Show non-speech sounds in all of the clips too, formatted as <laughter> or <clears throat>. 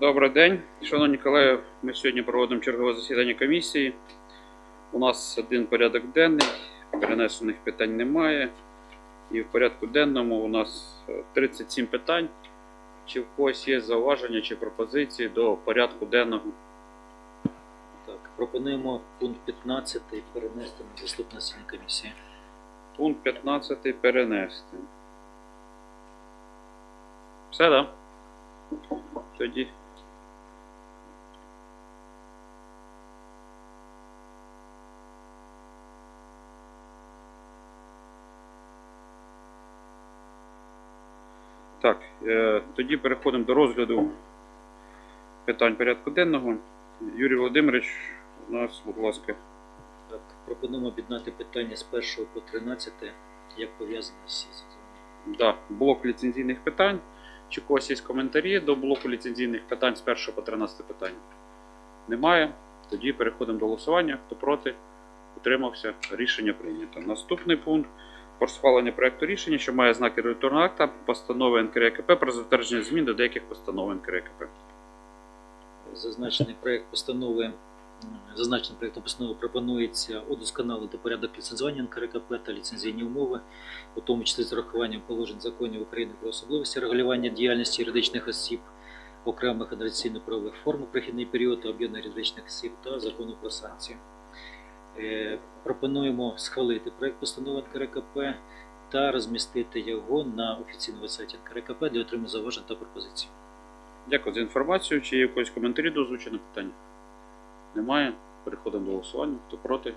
Добрий день, шановні колеги. Ми сьогодні проводимо чергове засідання комісії. У нас один порядок денний, перенесених питань немає. І в порядку денному у нас е, 37 питань. Чи в когось є зауваження чи пропозиції до порядку денного? Так, пропонуємо пункт 15 перенести на наступне засідання комісії. Пункт 15 перенести. Все, так? Да? Тоді. Так, е, тоді переходимо до розгляду питань порядку денного. Юрій Володимирович, у нас, будь ласка. Так, пропонуємо об'єднати питання з 1 по 13, як пов'язані всі з цим. Да, блок ліцензійних питань. Чи когось є коментарі до блоку ліцензійних питань з 1 по 13 питання? Немає. Тоді переходимо до голосування. Хто проти? Утримався. Рішення прийнято. Наступний пункт про схвалення проекту рішення, що має знаки регуляторного акта, постанови НКРКП про затвердження змін до деяких постанов НКРКП. Зазначений проект постанови, зазначеним проектом постанови пропонується удосконалити порядок ліцензування НКРКП та ліцензійні умови, у тому числі з урахуванням положень законів України про особливості регулювання діяльності юридичних осіб, окремих організаційно-правових форм у прихідний період та об'єднаних юридичних осіб та закону про санкції. Е, Пропонуємо схвалити проект постанови НКРКП та розмістити його на офіційному сайті НКРКП для отримання зауважень та пропозицій. Дякую за інформацію. Чи є якісь коментарі до озвученого питання? Немає. Переходимо до голосування. Хто проти?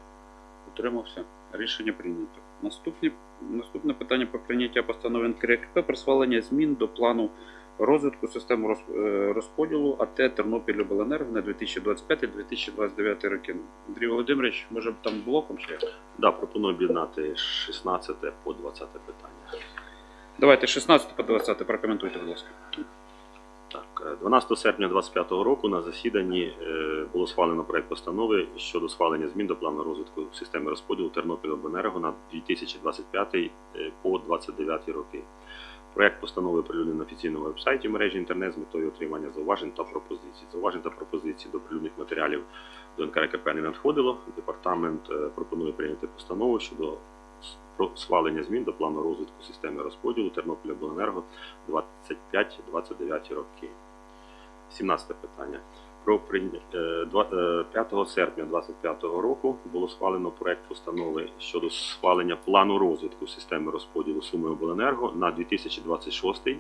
Утримався. Рішення прийнято. Наступні, наступне питання про прийняття постанови НКРКП про схвалення змін до плану розвитку системи роз- е, розподілу АТ Тернопіль Обленерго на 2025-2029 роки. Андрій Володимирович, може там блоком як? Да, пропоную об'єднати 16 по 20 питання. Давайте 16 по 20 прокоментуйте, будь ласка. Так, е, 12 серпня 2025 року на засіданні е, було схвалено проект постанови щодо схвалення змін до плану розвитку системи розподілу Тернопіль-Обленерго на 2025 е, по 2029 роки. Проект постанови оприлюднений на офіційному вебсайті мережі інтернет з метою отримання зауважень та пропозицій. Зауважень та пропозицій до оприлюднених матеріалів до НКРКП не надходило. Департамент е, пропонує прийняти постанову щодо схвалення змін до плану розвитку системи розподілу Тернополя Буленерго 25-29 роки. 17 питання. Про прийня- е, два- е, 5 серпня 2025 року було схвалено проект постанови щодо схвалення плану розвитку системи розподілу суми обленерго на 2026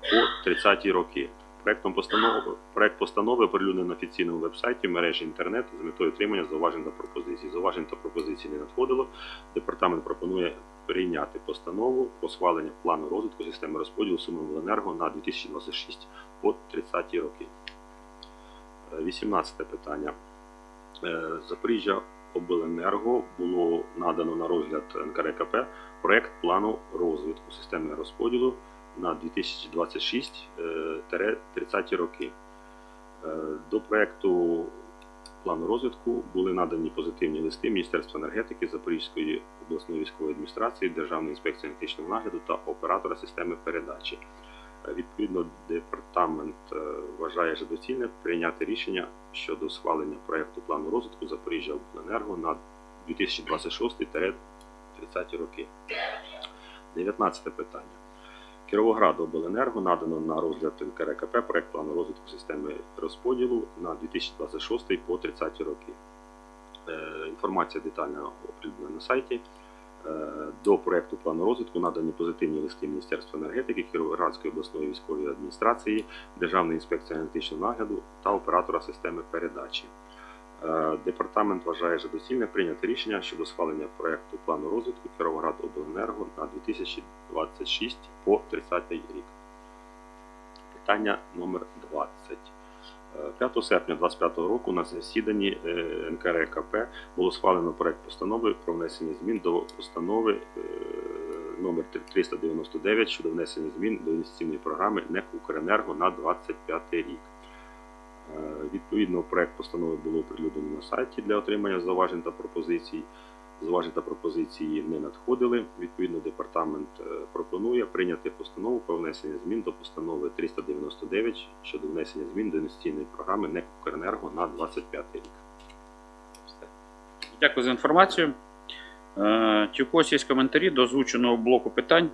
по 30 роки. Проектом постанови проект постанови оприлюднений на офіційному вебсайті мережі інтернет з метою отримання зауважень та пропозицій. Зауважень та пропозицій не надходило. Департамент пропонує прийняти постанову про схвалення плану розвитку системи розподілу суми обленерго на 2026 по 30 роки. Е, 18 питання. Е, Запоріжжя Обленерго було надано на розгляд НКРКП проект плану розвитку системи розподілу на 2026-30 роки. Е, До проекту плану розвитку були надані позитивні листи Міністерства енергетики, Запорізької обласної військової адміністрації, Державної інспекції енергетичного нагляду та оператора системи передачі. Відповідно, департамент е, вважає за доцільне прийняти рішення щодо схвалення проекту плану розвитку Запоріжжя Обленерго на 2026-30 роки. 19 питання. Кіровограду Обленерго надано на розгляд НКРКП проект плану розвитку системи розподілу на 2026 по 30 роки. Е, Інформація детально оприлюднена на сайті. Е, До проекту плану розвитку надані позитивні листи Міністерства енергетики, Кіровоградської обласної військової адміністрації, Державної інспекції енергетичного нагляду та оператора системи передачі. Е, Департамент вважає за доцільне прийняти рішення щодо схвалення проекту плану розвитку Кіровоград Обленерго на 2026 по 30 рік. Питання номер 20. Е, 5 серпня 2025 року на засіданні е, НКРКП було схвалено проект постанови про внесення змін до постанови е, номер 399 щодо внесення змін до інвестиційної програми НЕК Укренерго на 25 рік. Е, Відповідно, проект постанови було оприлюднено на сайті для отримання зауважень та пропозицій. Зауважень та пропозиції не надходили. Відповідно, департамент е, пропонує прийняти постанову про внесення змін до постанови 399 щодо внесення змін до інвестиційної програми НЕК «Укренерго» на 25 рік. Дякую за інформацію. Е, Чи є коментарі до озвученого блоку питань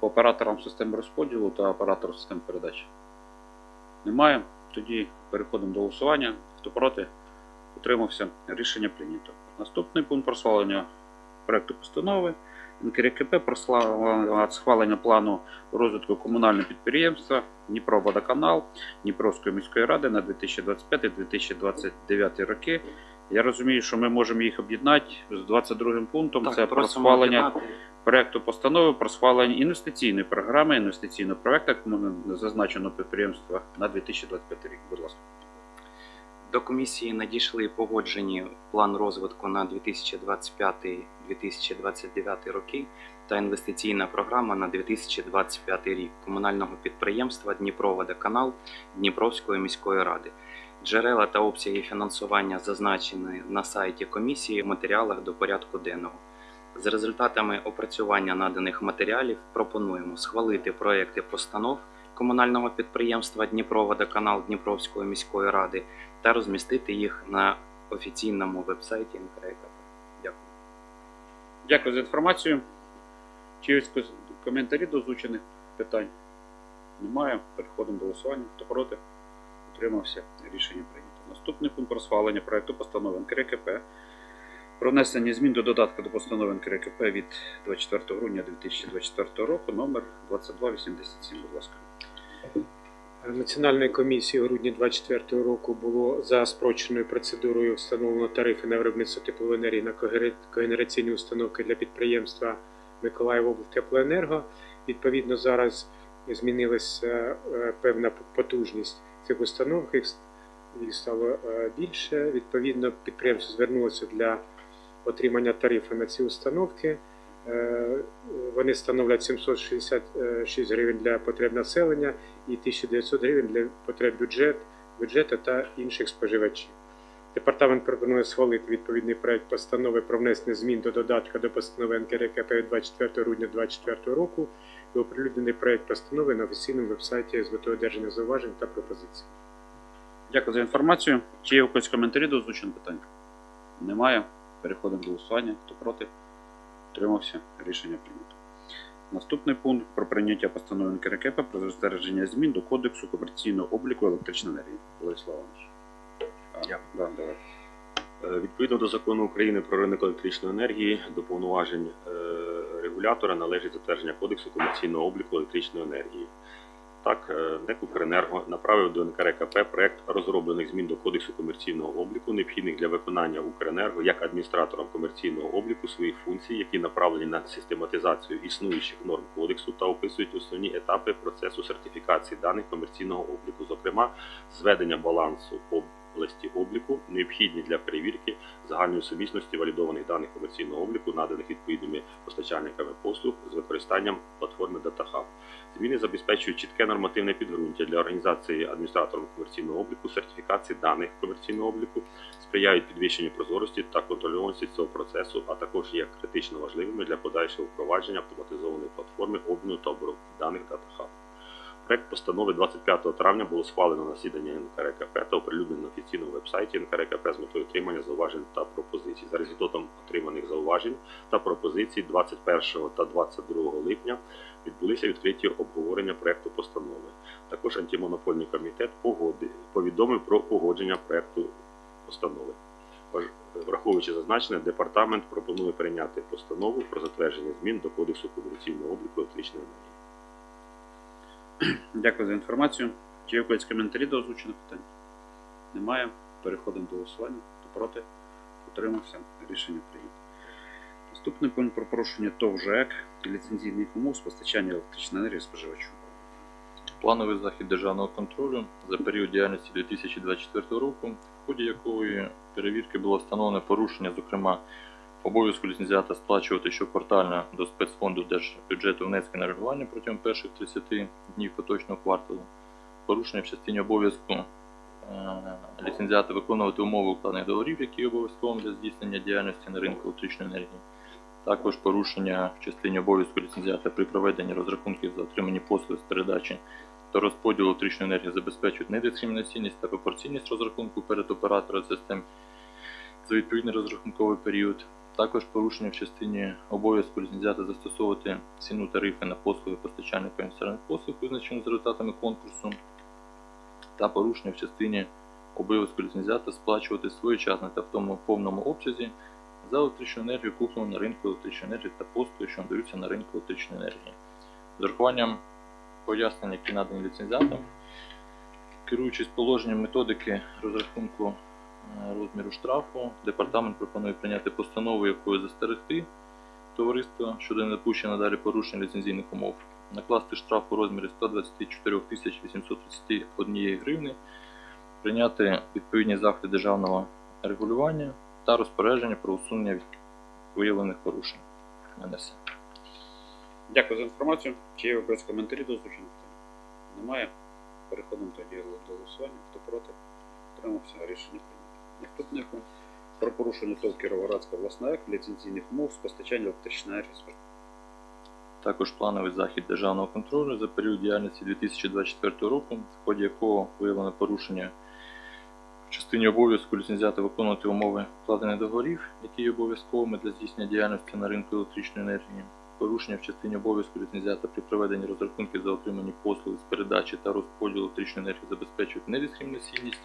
по операторам системи розподілу та оператору систем передач? Немає. Тоді переходимо до голосування. Хто проти? Утримався. Рішення прийнято. Наступний пункт про схвалення проекту постанови НКРКП про схвалення плану розвитку комунального підприємства Дніпроводоканал Дніпровської міської ради на 2025-2029 роки. Я розумію, що ми можемо їх об'єднати з 22 пунктом. Це про схвалення проекту постанови про схвалення інвестиційної програми, інвестиційного проекту зазначеного підприємства на 2025 рік. Будь ласка. До комісії надійшли погоджені план розвитку на 2025-2029 роки та інвестиційна програма на 2025 рік комунального підприємства Дніпроводоканал Дніпровської міської ради. Джерела та обсяги фінансування зазначені на сайті комісії в матеріалах до порядку денного. За результатами опрацювання наданих матеріалів пропонуємо схвалити проекти постанов комунального підприємства Дніпроводоканал Дніпровської міської ради та розмістити їх на офіційному вебсайті НКРКП. Дякую. Дякую за інформацію. Чи є коментарі до озвучених питань? Немає. Переходимо до голосування. Хто проти? Утримався. Рішення прийнято. Наступний пункт про схвалення проекту постанови НКРКП про внесення змін до додатку до постанови НКРКП від 24 грудня 2024 року номер 2287. Будь ласка. Національною комісією у грудні 2024 року було за спрощеною процедурою встановлено тарифи на виробництво теплоенергії на когере- когенераційні установки для підприємства Миколаївоблтеплоенерго. Відповідно, зараз змінилася е, певна потужність цих установок, їх стало е, більше. Відповідно, підприємство звернулося для отримання тарифу на ці установки. Е, Вони становлять 766 гривень для потреб населення і 1900 гривень для потреб бюджет, бюджету та інших споживачів. Департамент пропонує схвалити відповідний проект постанови про внесення змін до додатка до постанови НКРКП 24 грудня 2024 року і оприлюднений проект постанови на офіційному вебсайті з метою одержання зауважень та пропозицій. Дякую за інформацію. Чи є якісь коментарі до озвучених питань? Немає. Переходимо до голосування. Хто проти? Утримався. Рішення прийнято. Наступний пункт про прийняття постанови НКРКП про затвердження змін до Кодексу комерційного обліку електричної енергії. Владислав Іванович. Дякую. Да, давай. Е, Відповідно до закону України про ринок електричної енергії, до повноважень е, регулятора належить затвердження Кодексу комерційного обліку електричної енергії. Так, е, НЕК «Укренерго» направив до НКРКП проект розроблених змін до Кодексу комерційного обліку, необхідних для виконання Укренерго як адміністратором комерційного обліку своїх функцій, які направлені на систематизацію існуючих норм кодексу та описують основні етапи процесу сертифікації даних комерційного обліку, зокрема зведення балансу області обліку, необхідні для перевірки загальної сумісності валідованих даних комерційного обліку, наданих відповідними постачальниками послуг з використанням платформи DataHub. Зміни забезпечують чітке нормативне підґрунтя для організації адміністратором комерційного обліку, сертифікації даних комерційного обліку, сприяють підвищенню прозорості та контрольованості цього процесу, а також є критично важливими для подальшого впровадження автоматизованої платформи обміну та обробки даних DataHub. Проект постанови 25 травня було схвалено на засіданні НКРКП та оприлюднено на офіційному вебсайті НКРКП з метою отримання зауважень та пропозицій. За результатом отриманих зауважень та пропозицій 21 та 22 липня відбулися відкриті обговорення проекту постанови. Також антимонопольний комітет повідомив про погодження проекту постанови. Враховуючи зазначене, департамент пропонує прийняти постанову про затвердження змін до Кодексу комерційного обліку електричної енергії. Дякую за інформацію. Чи є якісь коментарі до озвучених питань? Немає. Переходимо до голосування. Хто проти? Утримався. Рішення прийнято. Наступний пункт про порушення ТОВ ЖЕК ліцензійних умов з постачання електричної енергії споживачу. Плановий захід державного контролю за період діяльності 2024 року, в ході якої перевірки було встановлено порушення, зокрема, обов'язку ліцензіата сплачувати щоквартально до спецфонду держбюджету внески на регулювання протягом перших 30 днів поточного кварталу, порушення в частині обов'язку е, ліцензіата виконувати умови укладених договорів, які є обов'язковими для здійснення діяльності на ринку електричної енергії. Також порушення в частині обов'язку ліцензіата при проведенні розрахунків за отримані послуги з передачі та розподілу електричної енергії забезпечують недискримінаційність та пропорційність розрахунку перед оператором систем за відповідний розрахунковий період. Також порушення в частині обов'язку ліцензіата застосовувати ціну тарифи на послуги постачальника інтернет послуг, визначені за результатами конкурсу, та порушення в частині обов'язку ліцензіата сплачувати своєчасно та в тому повному обсязі за електричну енергію, куплену на ринку електричної енергії та послуги, що надаються на ринку електричної енергії. З урахуванням пояснень, які надані ліцензіатам, керуючись положенням методики розрахунку розміру штрафу, департамент пропонує прийняти постанову, якою застерегти товариство щодо недопущення надалі порушення ліцензійних умов, накласти штраф у розмірі 124 831 гривни, прийняти відповідні заходи державного регулювання та розпорядження про усунення виявлених порушень. Все. Дякую за інформацію. Чи є якісь коментарі до озвучених? Немає. Переходимо тоді до голосування. Хто проти? Утримався. Рішення Наступний. Про порушення ТОВ Кіровоградська обласна АЕК ліцензійних умов з постачання електричної енергії. Також плановий захід державного контролю за період діяльності 2024 року, в ході якого виявлено порушення в частині обов'язку ліцензіата виконувати умови вкладених договорів, які є обов'язковими для здійснення діяльності на ринку електричної енергії, порушення в частині обов'язку ліцензіата при проведенні розрахунків за отримані послуги з передачі та розподілу електричної енергії забезпечують недискримінаційність.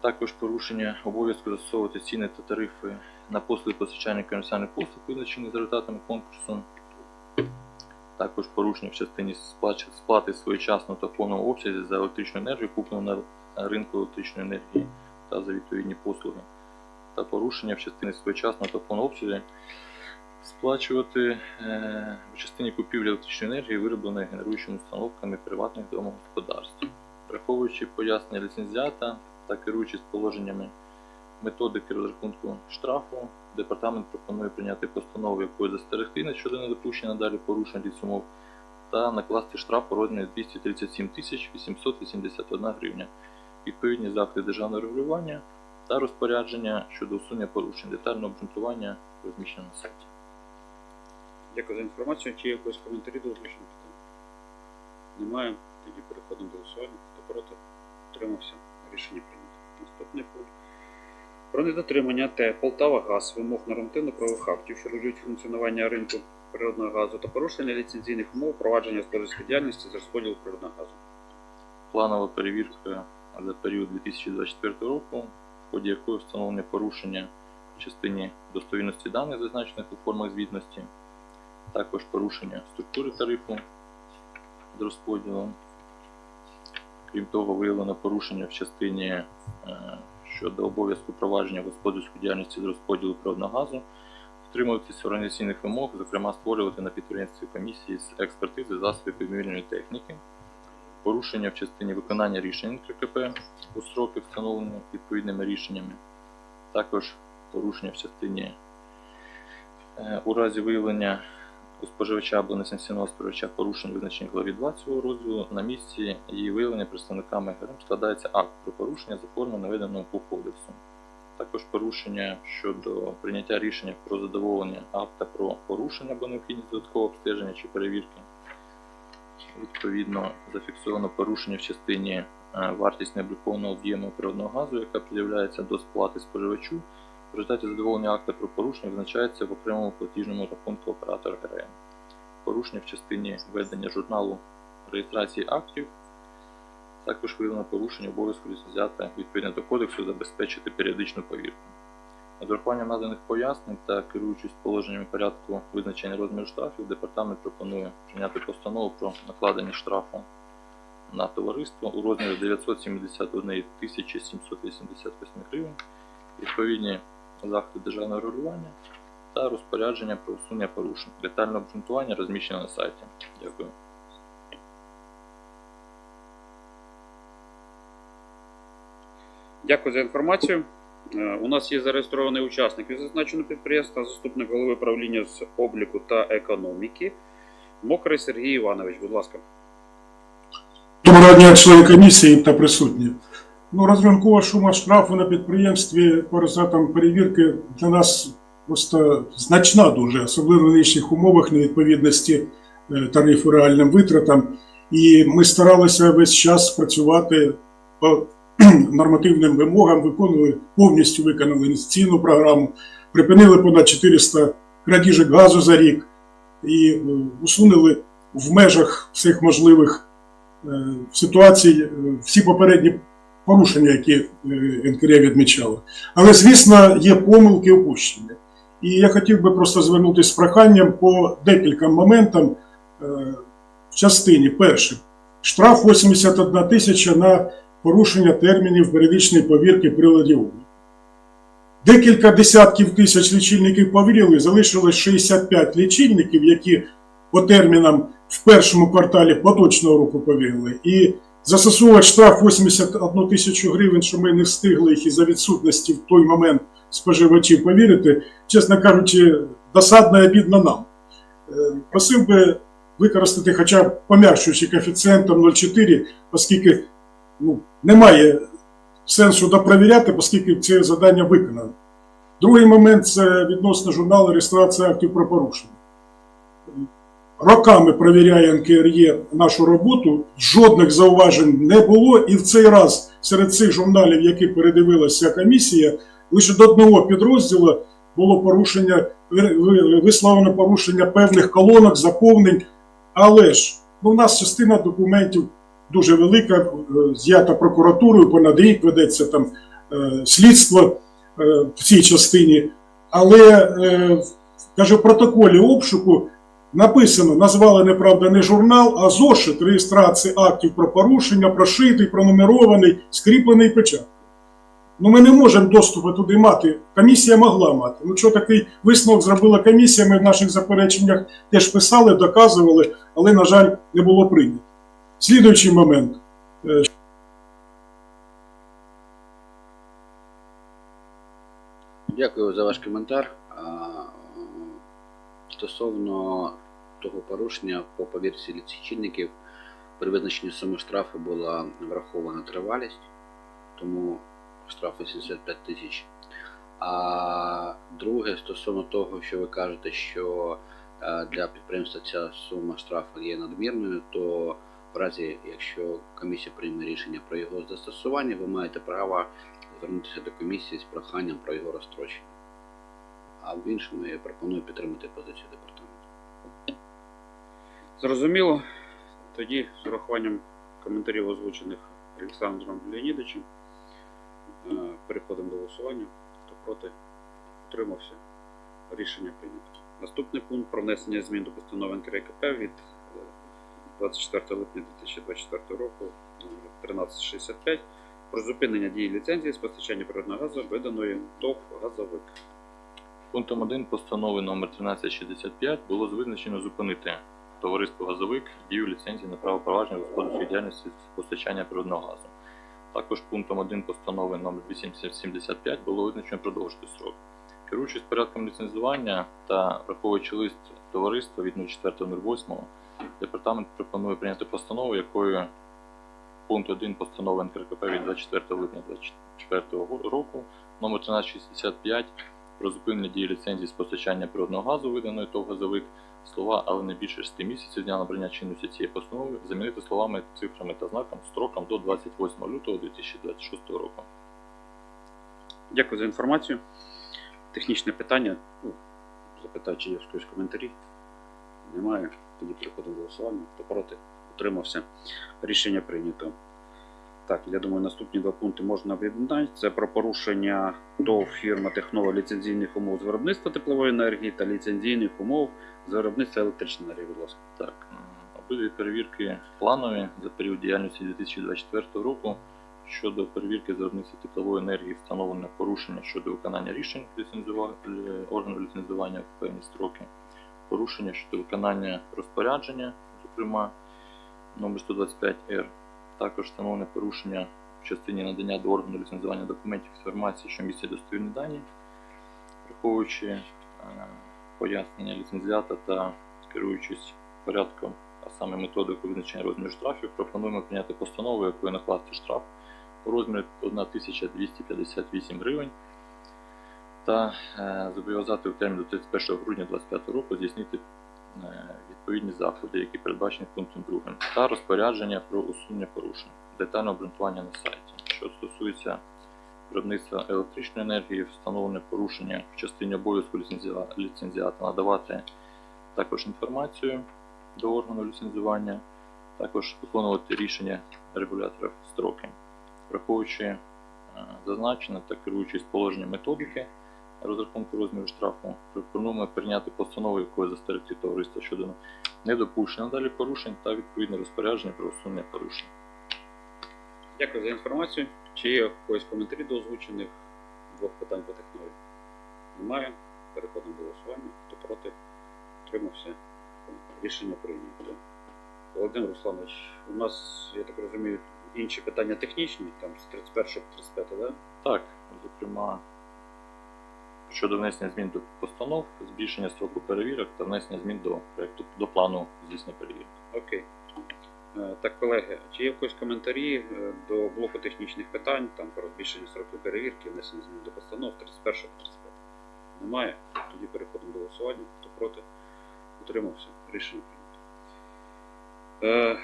Також порушення обов'язку застосовувати ціни та тарифи на послуги постачання комерціальних послуг, визначені за результатами конкурсу. Також порушення в частині сплати своєчасно та в повному обсязі за електричну енергію, куплену на ринку електричної енергії та за відповідні послуги. Та порушення в частині своєчасно та в повному обсязі сплачувати е, в частині купівлі електричної енергії, виробленої генеруючими установками приватних домогосподарств. Враховуючи пояснення ліцензіата та керуючись положеннями методики розрахунку штрафу, департамент пропонує прийняти постанову, якою застерегти на щодо недопущення далі порушень ліс умов та накласти штраф розмірі 237 881 гривня. Відповідні заходи державного регулювання та розпорядження щодо усунення порушень. Детальне обґрунтування розміщено на сайті. Дякую за інформацію. Чи є якісь коментарі до озвучених питань? Немає. Тоді переходимо до голосування. Хто проти? Утримався. Рішення прийнято. Наступний пункт. Про недотримання ТЕ Полтава Газ вимог нормативно-правових актів, що регулюють функціонування ринку природного газу та порушення ліцензійних умов провадження господарської діяльності з розподілу природного газу. Планова перевірка за період 2024 року, в ході якої встановлення порушення в частині достовірності даних, зазначених у формах звітності, також порушення структури тарифу з розподілом. Крім того, виявлено порушення в частині е, щодо обов'язку провадження господарської діяльності з розподілу природного газу, втримуватись організаційних вимог, зокрема створювати на підприємстві комісії з експертизи засобів вимірювальної техніки, порушення в частині виконання рішень ККП у строки, встановлені відповідними рішеннями, також порушення в частині е, у разі виявлення споживача або несанкціонованого споживача порушень визначених в главі 2 цього розділу на місці її виявлення представниками ГРМ складається акт про порушення за формою наведеного по кодексу. Також порушення щодо прийняття рішення про задоволення акта про порушення або необхідність додаткового обстеження чи перевірки. Відповідно, зафіксовано порушення в частині е, вартість необлікованого об'єму природного газу, яка пред'являється до сплати споживачу. В результаті задоволення акта про порушення визначається в окремому платіжному рахунку оператора ГРМ. Порушення в частині ведення журналу реєстрації актів. Також виявлено порушення обов'язку ліцензіата відповідно до кодексу забезпечити періодичну повірку. З урахуванням наданих пояснень та керуючись положеннями порядку визначення розміру штрафів, департамент пропонує прийняти постанову про накладення штрафу на товариство у розмірі 971 788 гривень, відповідні заходи державного регулювання та розпорядження про усунення порушень. Детальне обґрунтування розміщено на сайті. Дякую. Дякую за інформацію. Е, У нас є зареєстрований учасник від зазначеного підприємства, заступник голови правління з обліку та економіки. Мокрий Сергій Іванович, будь ласка. Доброго дня, члени комісії та присутні. Ну, розрахункова сума штрафу на підприємстві по результатам перевірки для нас просто значна дуже, особливо в нинішніх умовах невідповідності е, тарифу реальним витратам. І ми старалися весь час працювати по <clears throat> нормативним вимогам, виконували повністю виконали інвестиційну програму, припинили понад 400 крадіжок газу за рік і е, усунули в межах всіх можливих е, ситуацій всі попередні порушення, які е, НКРЕ відмічало. Але, звісно, є помилки опущення. І я хотів би просто звернутися з проханням по декільком моментам е, в частині. Перше, штраф 81 тисяча на порушення термінів періодичної повірки приладів. Декілька десятків тисяч лічильників повірили, залишилось 65 лічильників, які по термінам в першому кварталі поточного року повірили. І застосовувати штраф 81 тисячу гривень, що ми не встигли їх із-за відсутності в той момент споживачів повірити, чесно кажучи, досадно і обідно нам. Е, Просив би використати хоча б пом'якшуючи коефіцієнтом 0,4, оскільки ну, немає сенсу допровіряти, оскільки це завдання виконано. Другий момент це відносно журналу реєстрації актів про порушення. Роками перевіряє НКРЄ нашу роботу, жодних зауважень не було, і в цей раз серед цих журналів, які передивилася комісія, лише до одного підрозділу було порушення, ви- ви- висловлено порушення певних колонок, заповнень. Але ж ну, у нас частина документів дуже велика, е, з'ята прокуратурою, понад рік ведеться там е, слідство е, в цій частині. Але каже, в протоколі обшуку написано, назвали неправда не журнал, а зошит реєстрації актів про порушення, прошитий, пронумерований, скріплений печаткою. Ну, ми не можемо доступу туди мати. Комісія могла мати. Ну, що такий висновок зробила комісія, ми в наших запереченнях теж писали, доказували, але, на жаль, не було прийнято. Слідуючий момент. Дякую за ваш коментар. Стосовно того порушення по повірці лічильників, при визначенні суми штрафу була врахована тривалість, тому штраф 85 тисяч. А друге, стосовно того, що ви кажете, що е, для підприємства ця сума штрафу є надмірною, то в разі, якщо комісія прийме рішення про його застосування, ви маєте право звернутися до комісії з проханням про його розстрочення. А в іншому я пропоную підтримати позицію департаменту. Зрозуміло. Тоді з урахуванням коментарів озвучених Олександром Леонідовичем е, переходимо до голосування. Хто проти, утримався. Рішення прийнято. Наступний пункт про внесення змін до постанови НКРКП від е, 24 липня 2024 року номер 1365 про зупинення дії ліцензії з постачання природного газу, виданої ТОВ «Газовик». Пунктом 1 постанови номер 1365 було визначено зупинити товариство Газовик дію ліцензії на право провадження господарської діяльності з постачання природного газу. Також пунктом 1 постанови номер 875 було визначено продовжити срок. Керуючись порядком ліцензування та враховуючи лист товариства від 04.08, департамент пропонує прийняти постанову, якою пункт 1 постанови НКРКП від 24 липня 2024 року номер 1365 про зупинення дії ліцензії з постачання природного газу, виданої ТОВ «Газовик», слова, але не більше 6 місяців з дня набрання чинності цієї постанови, замінити словами, цифрами та знаком строком до 28 лютого 2026 року. Дякую за інформацію. Технічне питання. Ну, запитаю, чи є когось коментарі. Немає. Тоді переходимо до голосування. Хто проти? Утримався. Рішення прийнято. Так, я думаю, наступні два пункти можна об'єднати. Це про порушення ТОВ фірма технолог ліцензійних умов з виробництва теплової енергії та ліцензійних умов з виробництва електричної енергії, будь ласка. Так, обидві перевірки планові за період діяльності 2024 року. Щодо перевірки з виробництва теплової енергії встановлено порушення щодо виконання рішень ліцензува- органу ліцензування в певні строки, порушення щодо виконання розпорядження, зокрема номер 125Р. Також встановлене порушення в частині надання до органу ліцензування документів інформації, що містять достовірні дані, враховуючи е, пояснення ліцензіата та керуючись порядком а саме методику визначення розміру штрафів, пропонуємо прийняти постанову, якою накласти штраф у розмірі 1258 гривень та е, зобов'язати у термін до 31 грудня 2025 року здійснити відповідні заходи, які передбачені пунктом 2, та розпорядження про усунення порушень, детальне обґрунтування на сайті. Що стосується виробництва електричної енергії, встановлене порушення в частині обов'язку ліцензіа- ліцензіата надавати також інформацію до органу ліцензування, також виконувати рішення регулятора строки. Враховуючи е, зазначене та керуючись положенням методики розрахунку розміру штрафу, пропонуємо прийняти постанову, якою застерегти товариство щодо недопущення далі порушень та відповідне розпорядження про усунення порушень. Дякую за інформацію. Чи є у коментарі до озвучених двох питань по технології? Немає. Переходимо до голосування. Хто проти? Утримався. Рішення прийнято. Володимир Русланович, у нас, я так розумію, інші питання технічні, там з 31 по 35, так? Да? Так, зокрема, щодо внесення змін до постанов, збільшення строку перевірок та внесення змін до проекту до плану здійснення перевірок. Окей. Е, Так, колеги, чи є якісь коментарі е, до блоку технічних питань, там про збільшення строку перевірки, внесення змін до постанов 31 по 35? Немає? Тоді переходимо до голосування. Хто проти? Утримався? Рішення. Е,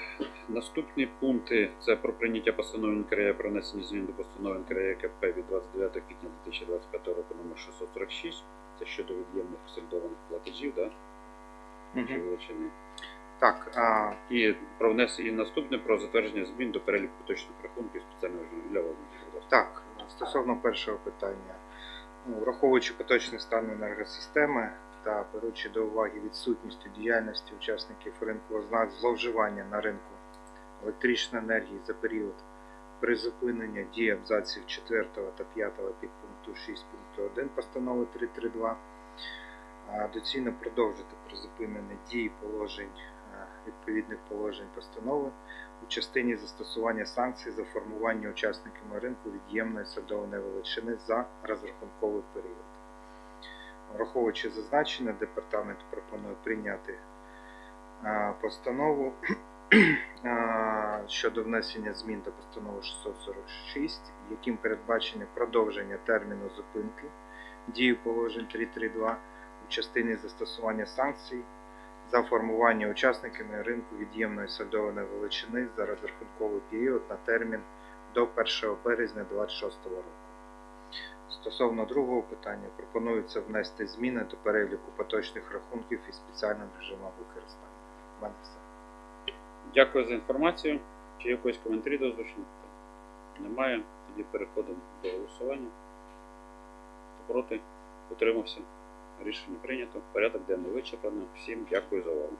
наступні пункти це про прийняття постанови НКРЕ про внесення змін до постанови НКРЕ КП від 29 квітня 2025 року номер 646. Це щодо від'ємних консолідованих платежів, да? Чи величини. Так, а, І про внесення і наступне про затвердження змін до переліку поточних рахунків спеціального для Володимира. так, стосовно першого питання, враховуючи поточний стан енергосистеми та беручи до уваги відсутність у діяльності учасників ринку ознак зловживання на ринку електричної енергії за період призупинення дії абзаців 4 та 5 підпункту 6 пункту 1 постанови 332, доцільно продовжити призупинення дії положень відповідних положень постанови у частині застосування санкцій за формування учасниками ринку від'ємної садової величини за розрахунковий період. Враховуючи зазначене, департамент пропонує прийняти постанову <clears throat> щодо внесення змін до постанови 646, яким передбачене продовження терміну зупинки дії положень 332 у частині застосування санкцій за формування учасниками ринку від'ємної садової величини за розрахунковий період на термін до 1 березня 2026 року. Стосовно другого питання, пропонується внести зміни до переліку поточних рахунків і спеціальним режимом використання. У мене все. Дякую за інформацію. Чи є якісь коментарі до озвучених? Немає. Тоді переходимо до голосування. Хто проти? Утримався. Рішення прийнято. Порядок денний вичерпано. Всім дякую за увагу.